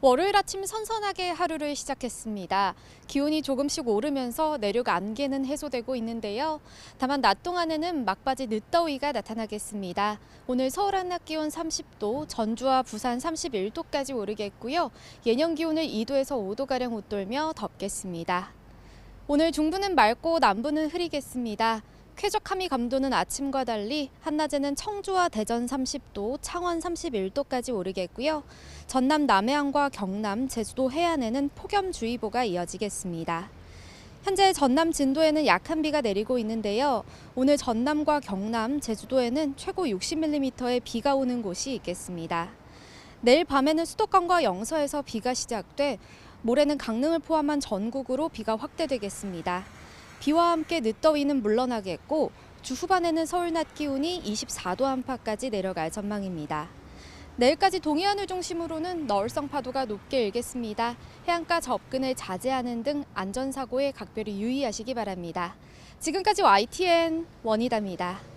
월요일 아침 선선하게 하루를 시작했습니다. 기온이 조금씩 오르면서 내륙 안개는 해소되고 있는데요. 다만 낮 동안에는 막바지 늦더위가 나타나겠습니다. 오늘 서울 한낮 기온 30도, 전주와 부산 31도까지 오르겠고요. 예년 기온을 2도에서 5도가량 웃돌며 덥겠습니다. 오늘 중부는 맑고 남부는 흐리겠습니다. 쾌적함이 감도는 아침과 달리 한낮에는 청주와 대전 30도, 창원 31도까지 오르겠고요. 전남 남해안과 경남, 제주도 해안에는 폭염주의보가 이어지겠습니다. 현재 전남 진도에는 약한 비가 내리고 있는데요. 오늘 전남과 경남, 제주도에는 최고 60mm의 비가 오는 곳이 있겠습니다. 내일 밤에는 수도권과 영서에서 비가 시작돼 모레는 강릉을 포함한 전국으로 비가 확대되겠습니다. 비와 함께 늦더위는 물러나겠고 주 후반에는 서울 낮 기온이 24도 안팎까지 내려갈 전망입니다. 내일까지 동해안을 중심으로는 너울성 파도가 높게 일겠습니다. 해안가 접근을 자제하는 등 안전사고에 각별히 유의하시기 바랍니다. 지금까지 YTN 원이다입니다.